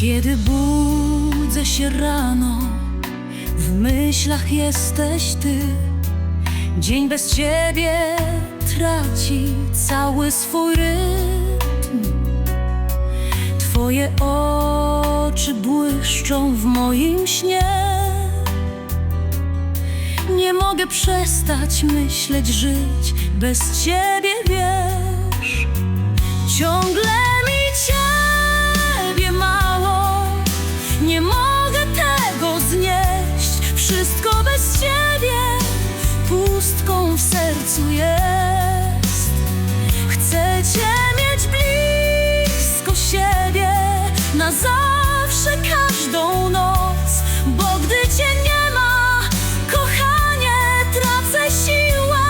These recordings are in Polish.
Kiedy budzę się rano, w myślach jesteś ty. Dzień bez ciebie traci cały swój rytm. Twoje oczy błyszczą w moim śnie. Nie mogę przestać myśleć, żyć bez ciebie, wiesz. Sercu jest. Chcę cię mieć blisko siebie na zawsze, każdą noc, bo gdy cię nie ma, kochanie, tracę siłę,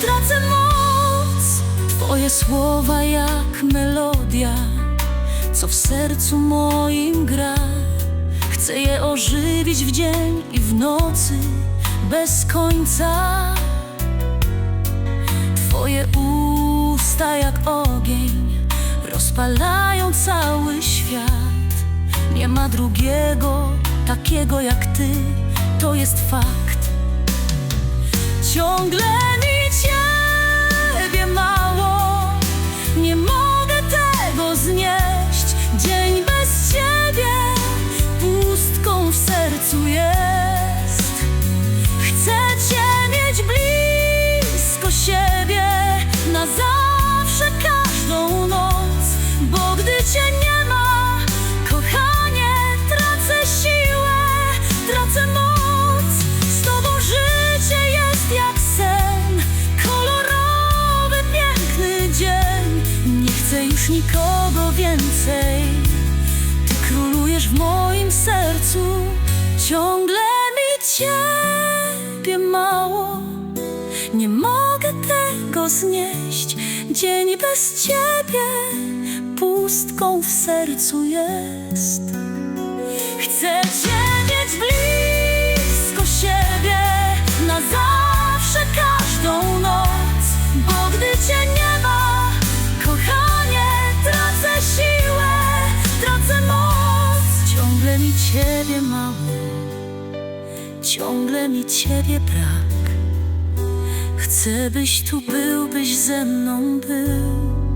tracę moc. Twoje słowa jak melodia, co w sercu moim gra. Chcę je ożywić w dzień i w nocy bez końca. Twoje usta jak ogień rozpalają cały świat. Nie ma drugiego takiego jak ty, to jest fakt. Ciągle nikogo więcej. Ty królujesz w moim sercu, ciągle mi ciebie mało. Nie mogę tego znieść, dzień bez ciebie pustką w sercu jest. Chcę Mi ciebie mało, ciągle mi ciebie brak. Chcę byś tu był, byś ze mną był.